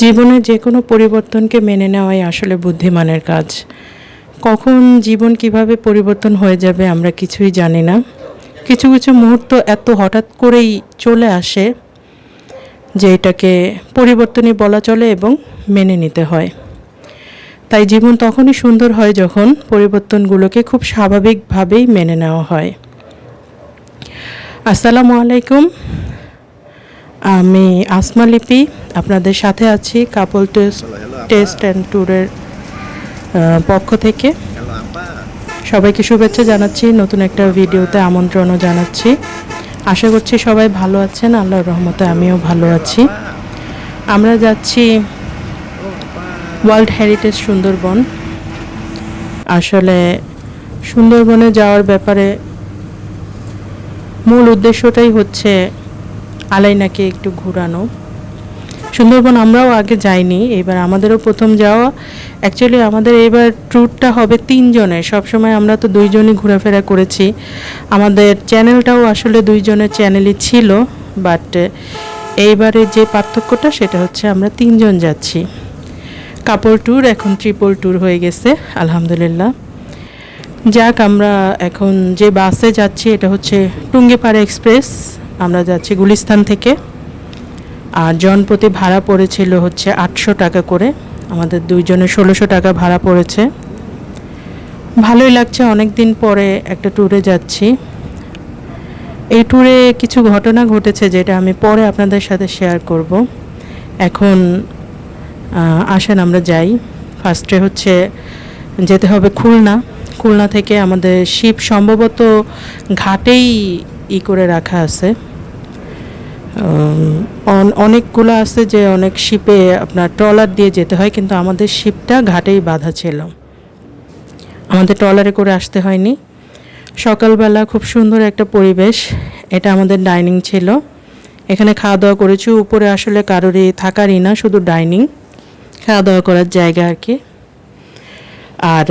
জীবনে যে কোনো পরিবর্তনকে মেনে নেওয়াই আসলে বুদ্ধিমানের কাজ। কখন জীবন কীভাবে পরিবর্তন হয়ে যাবে আমরা কিছুই জানি না। কিছু কিছু মুহূর্ত এত হঠাৎ করেই চলে আসে যে এটাকে পরিবর্তনই বলা চলে এবং মেনে নিতে হয়। তাই জীবন তখনই সুন্দর হয় যখন পরিবর্তনগুলোকে খুব স্বাভাবিকভাবেই মেনে নেওয়া হয়। আসসালামু আলাইকুম। আমি আসমা লিপি, আপনাদের সাথে আছি কাপল টেস্ট টেস্ট অ্যান্ড ট্যুরের পক্ষ থেকে। সবাইকে শুভেচ্ছা জানাচ্ছি, নতুন একটা ভিডিওতে আমন্ত্রণও জানাচ্ছি। আশা করছি সবাই ভালো আছেন, আল্লাহর রহমতে আমিও ভালো আছি। আমরা যাচ্ছি ওয়ার্ল্ড হেরিটেজ সুন্দরবন। আসলে সুন্দরবনে যাওয়ার ব্যাপারে মূল উদ্দেশ্যটাই হচ্ছে আলাইনাকে একটু ঘোরানো। সুন্দরবন আমরাও আগে যাইনি, এবার আমাদেরও প্রথম যাওয়া। অ্যাকচুয়ালি আমাদের এবার ট্যুরটা হবে তিনজনের, সবসময় আমরা তো দুইজনই ঘোরাফেরা করেছি। আমাদের চ্যানেলটাও আসলে দুইজনের চ্যানেলই ছিল বাট এইবারে যে পার্থক্যটা সেটা হচ্ছে আমরা তিনজন যাচ্ছি। কাপড় ট্যুর এখন ট্রিপল ট্যুর হয়ে গেছে, আলহামদুলিল্লাহ। যাক, আমরা এখন যে বাসে যাচ্ছি, এটা হচ্ছে টুঙ্গিপাড়া এক্সপ্রেস আমরা যাচ্ছি গুলিস্তান থেকে। আর জনপ্রতি ভাড়া পড়েছিল হচ্ছে আটশো টাকা করে। আমাদের দুইজনে ষোলোশো টাকা ভাড়া পড়েছে। ভালোই লাগছে অনেক দিন পরে একটা ট্যুরে যাচ্ছি। এই ট্যুরে কিছু ঘটনা ঘটেছে যেটা আমি পরে আপনাদের সাথে শেয়ার করব। এখন আসেন আমরা যাই। ফার্স্টে হচ্ছে যেতে হবে খুলনা। খুলনা থেকে আমাদের শিব সম্ভবত ঘাটেই ই করে রাখা আছে। অন- অনেকগুলো আছে যে অনেক শিপে আপনার ট্রলার দিয়ে যেতে হয়, কিন্তু আমাদের শিপটা ঘাটেই বাঁধা ছিল। আমাদের ট্রলারে করে আসতে হয়নি। সকালবেলা খুব সুন্দর একটা পরিবেশ, এটা আমাদের ডাইনিং ছিল। এখানে খাওয়া দাওয়া করেছি, উপরে আসলে কারোরই থাকারই না, শুধু ডাইনিং। খাওয়া দাওয়া করার জায়গা আর কি। আর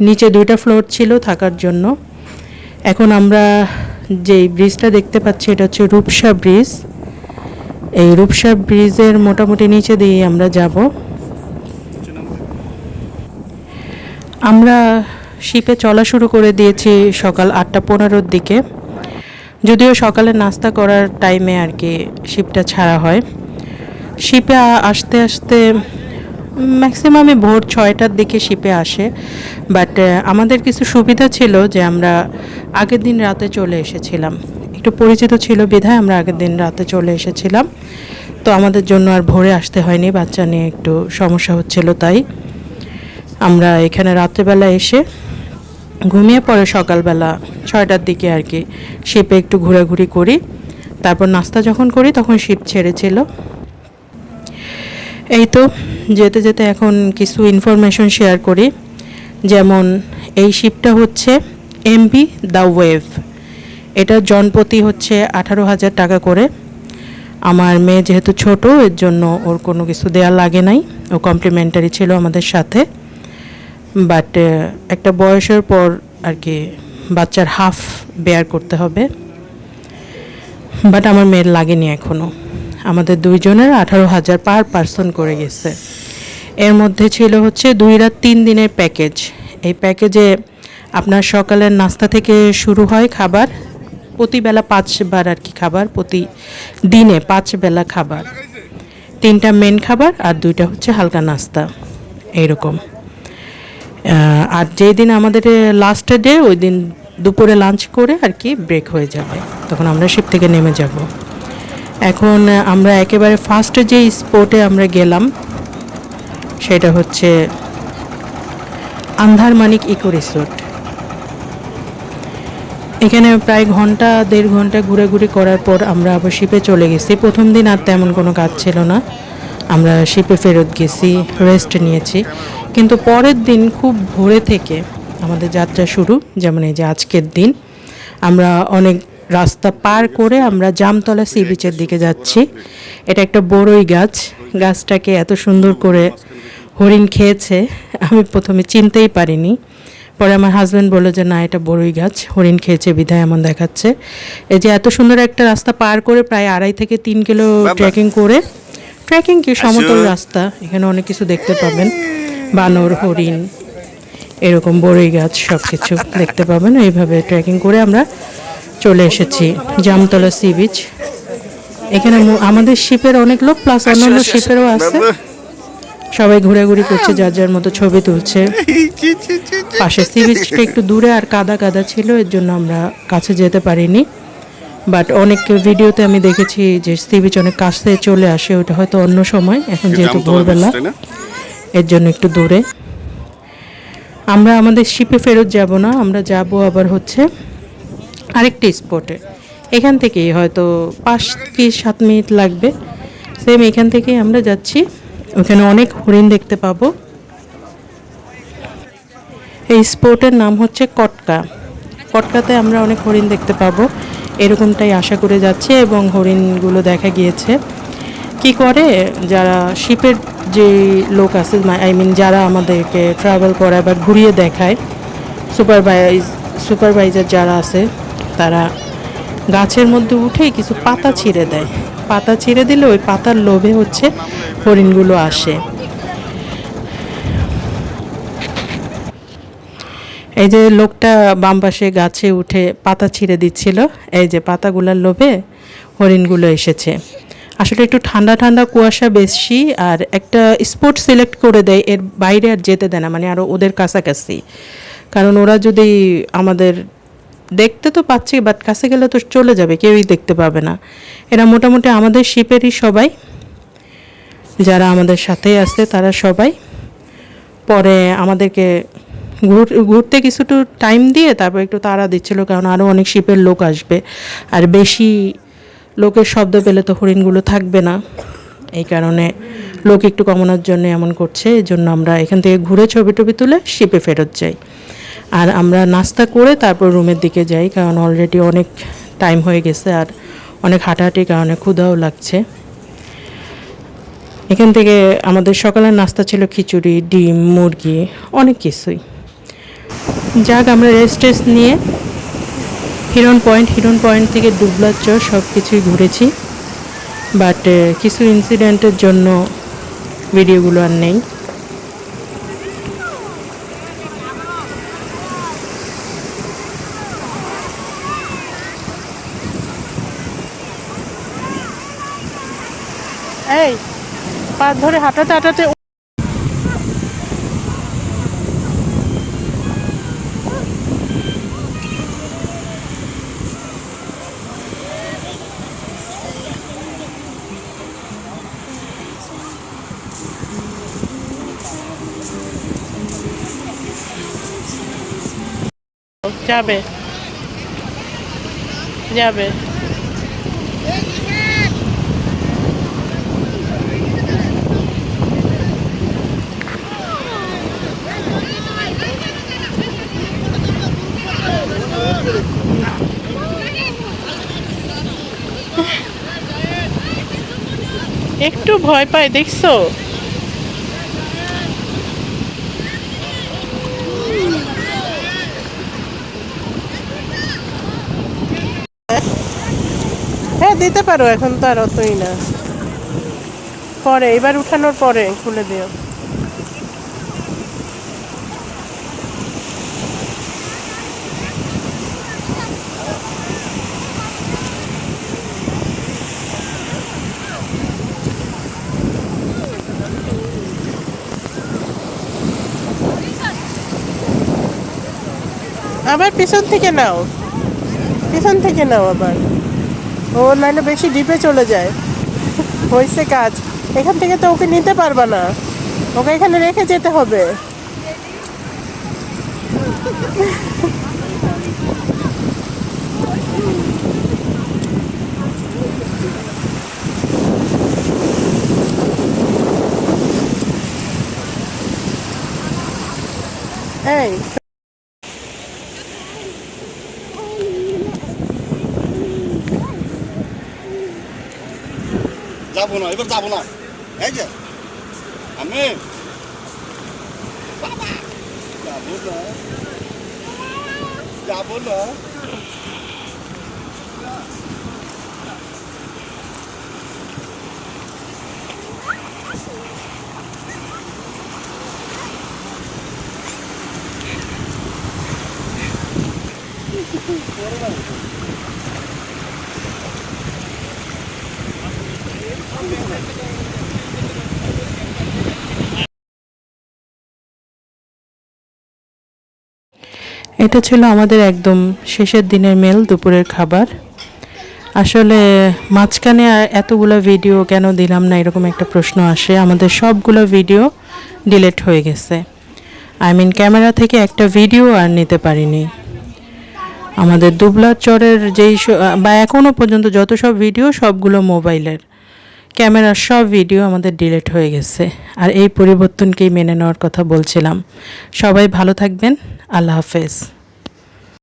নিচে দুইটা ফ্লোর ছিল থাকার জন্য। এখন আমরা যেই ব্রিজটা দেখতে পাচ্ছি, এটা হচ্ছে রূপসা ব্রিজ এই রূপসা ব্রিজের মোটামুটি নিচে দিয়ে আমরা যাব। আমরা শিপে চলা শুরু করে দিয়েছি সকাল আটটা পনেরোর দিকে। যদিও সকালে নাস্তা করার টাইমে আর কি শিপটা ছাড়া হয়। শিপে আসতে আসতে ম্যাক্সিমামে ভোর ছয়টার দিকে শিপে আসে। বাট আমাদের কিছু সুবিধা ছিল যে আমরা আগের দিন রাতে চলে এসেছিলাম। একটু পরিচিত ছিল বিধায় আমরা আগের দিন রাতে চলে এসেছিলাম। তো আমাদের জন্য আর ভোরে আসতে হয়নি, বাচ্চা নিয়ে একটু সমস্যা হচ্ছিল তাই। আমরা এখানে রাত্রেবেলা এসে ঘুমিয়ে পরে সকালবেলা ছয়টার দিকে আর কি। শিপে একটু ঘোরাঘুরি করি। তারপর নাস্তা যখন করি তখন শিপ ছেড়েছিল। এই তো, যেতে যেতে এখন কিছু ইনফরমেশন শেয়ার করি। যেমন, এই শিপটা হচ্ছে এমবি দ্য ওয়েভ এটা জনপ্রতি হচ্ছে আঠারো হাজার টাকা করে। আমার মেয়ে যেহেতু ছোট, এর জন্য ওর কোনো কিছু দেওয়া লাগে নাই। ও কমপ্লিমেন্টারি ছিল আমাদের সাথে। বাট একটা বয়সের পর আর কি বাচ্চার হাফ বেয়ার করতে হবে। বাট আমার মেয়ের লাগেনি এখনও আমাদের দুইজনের আঠারো হাজার পার পার্সন করে গেছে। এর মধ্যে ছিল হচ্ছে দুই রাত তিন দিনের প্যাকেজ। এই প্যাকেজে আপনার সকালের নাস্তা থেকে শুরু হয় খাবার, প্রতিবেলা পাঁচবার আর কি খাবার, প্রতি দিনে পাঁচ বেলা খাবার। তিনটা মেন খাবার আর দুইটা হচ্ছে হালকা নাস্তা। এইরকম। আর যেই দিন আমাদের লাস্ট ডে ওই দিন দুপুরে লাঞ্চ করে আর কি ব্রেক হয়ে যাবে। তখন আমরা শিপ থেকে নেমে যাব। এখন আমরা একেবারে ফার্স্টে যে স্পটে আমরা গেলাম, সেটা হচ্ছে আন্ধারমানিক ইকো রিসোর্ট। এখানে প্রায় ঘণ্টা, দেড় ঘণ্টা ঘুরে করার পর আমরা আবার শিপে চলে গেছি। প্রথম দিন আর তেমন কোনো কাজ ছিল না। আমরা শিপে ফেরত গেছি রেস্ট নিয়েছি। কিন্তু পরের দিন খুব ভোরে থেকে আমাদের যাত্রা শুরু, যেমন এই যে আজকের দিন, আমরা অনেক রাস্তা পার করে আমরা জামতলা সি বিচের দিকে যাচ্ছি। এটা একটা বড়ই গাছ। গাছটাকে এত সুন্দর করে হরিণ খেয়েছে আমি প্রথমে চিনতেই পারিনি। পরে আমার হাজব্যান্ড বলল যে না এটা বড়ই গাছ হরিণ খেয়েছে বিধায় এমন দেখাচ্ছে। এই যে এত সুন্দর একটা রাস্তা পার করে প্রায় আড়াই থেকে তিন কিলো ট্রেকিং করে ট্রেকিং কি সমতল রাস্তা এখানে অনেক কিছু দেখতে পাবেন। বানর হরিণ এরকম বড়ই গাছ সব কিছু দেখতে পাবেন। এইভাবে ট্রেকিং করে আমরা চলে এসেছি জামতলা সি বিচ এখানে আমাদের শিপের অনেক লোক প্লাস অন্যান্য শিপেরও আছে। সবাই ঘোরাঘুরি করছে যার যার মতো ছবি তুলছে। পাশে সি বিচটা একটু দূরে আর কাদা কাদা ছিল এর জন্য আমরা কাছে যেতে পারিনি। বাট অনেক ভিডিওতে আমি দেখেছি যে সি বিচ অনেক কাছে চলে আসে ওটা হয়তো অন্য সময় এখন যেহেতু ভোরবেলা। এর জন্য একটু দূরে। আমরা আমাদের শিপে ফেরত যাব না আমরা যাব আবার হচ্ছে আরেকটি স্পটে। এখান থেকেই হয়তো পাঁচ কি সাত মিনিট লাগবে। সেম এখান থেকেই আমরা যাচ্ছি। ওখানে অনেক হরিণ দেখতে পাবো। এই স্পোর্টের নাম হচ্ছে কটকা। কটকাতে আমরা অনেক হরিণ দেখতে পাবো। এরকমটাই আশা করে যাচ্ছে এবং হরিণগুলো দেখা গিয়েছে। কি করে? যারা শিপের যে লোক আছে আই মিন যারা আমাদেরকে ট্রাভেল করায় বা ঘুরিয়ে দেখায় সুপারভাইজ সুপারভাইজার যারা আছে তারা গাছের মধ্যে উঠে কিছু পাতা ছিঁড়ে দেয়। পাতা ছিঁড়ে দিলে ওই পাতার লোভে হচ্ছে, হরিণগুলো আসে। এই যে লোকটা বাম পাশে গাছে উঠে পাতা ছিঁড়ে দিচ্ছিল, এই যে পাতাগুলোর লোভে হরিণগুলো এসেছে। আসলে একটু ঠান্ডা ঠান্ডা কুয়াশা বেশি, আর একটা স্পট সিলেক্ট করে দেয়, এর বাইরে আর যেতে দেয় না মানে আরও ওদের কাছাকাছি। কারণ ওরা যদি আমাদের দেখতে তো পাচ্ছি বাট কাছে গেলে তো চলে যাবে, কেউই দেখতে পাবে না। এরা মোটামুটি আমাদের শিপেরই সবাই। যারা আমাদের সাথেই আছে, তারা সবাই। পরে আমাদেরকে ঘুর- ঘুরতে কিছুটা টাইম দিয়ে তারপর একটু তাড়া দিচ্ছিল, কারণ আরও অনেক শিপের লোক আসবে। আর বেশি লোকের শব্দ পেলে তো হরিণগুলো থাকবে না। এই কারণে লোক একটু কমানোর জন্য এমন করছে এই জন্য আমরা এখান থেকে ঘুরে ছবি টবি তুলে শিপে ফেরত যাই। আর আমরা নাস্তা করে তারপর রুমের দিকে যাই, কারণ অলরেডি অনেক টাইম হয়ে গেছে আর অনেক হাঁটাহাঁটির কারণে ক্ষুধাও লাগছে। এখান থেকে আমাদের সকালের নাস্তা ছিল খিচুড়ি, ডিম, মুরগি, অনেক কিছুই। যাক, আমরা রেস্ট টেস্ট নিয়ে হিরন পয়েন্ট হিরন পয়েন্ট থেকে ডুবলার চর সব কিছুই ঘুরেছি বাট কিছু ইনসিডেন্টের জন্য ভিডিওগুলো আর নেই এই পা ধরে হাঁটাতে হাঁটাতে যাবে। যাবে। একটু ভয় পায়, দেখছ? হ্যাঁ দিতে পারো, এখন তো আর অতই না। পরে, এবার উঠানোর পরে খুলে দিও। আবার পিছন থেকে নাও। পিছন থেকে নাও আবার। ও নাহলে বেশি ডিপে চলে যায়। হয়েছে কাজ। এখান থেকে তো ওকে নিতে পারবা না। ওকে এখানে রেখে যেতে হবে। এই। যাব না এবার যাব না। এই যে আমি যাব না। যাব না। এটা ছিল আমাদের একদম শেষের দিনের মেল, দুপুরের খাবার। আসলে মাঝখানে এতগুলো ভিডিও কেন দিলাম না, এরকম একটা প্রশ্ন আসে। আমাদের সবগুলো ভিডিও ডিলিট হয়ে গেছে। আই মিন ক্যামেরা থেকে একটা ভিডিও আর নিতে পারিনি। আমাদের দুবলার চরের যেই বা এখনও পর্যন্ত যত সব ভিডিও সবগুলো মোবাইলের ক্যামেরার সব ভিডিও আমাদের ডিলেট হয়ে গেছে। আর এই পরিবর্তনকেই মেনে নেওয়ার কথা বলছিলাম। সবাই ভালো থাকবেন। আল্লাহ হাফেজ।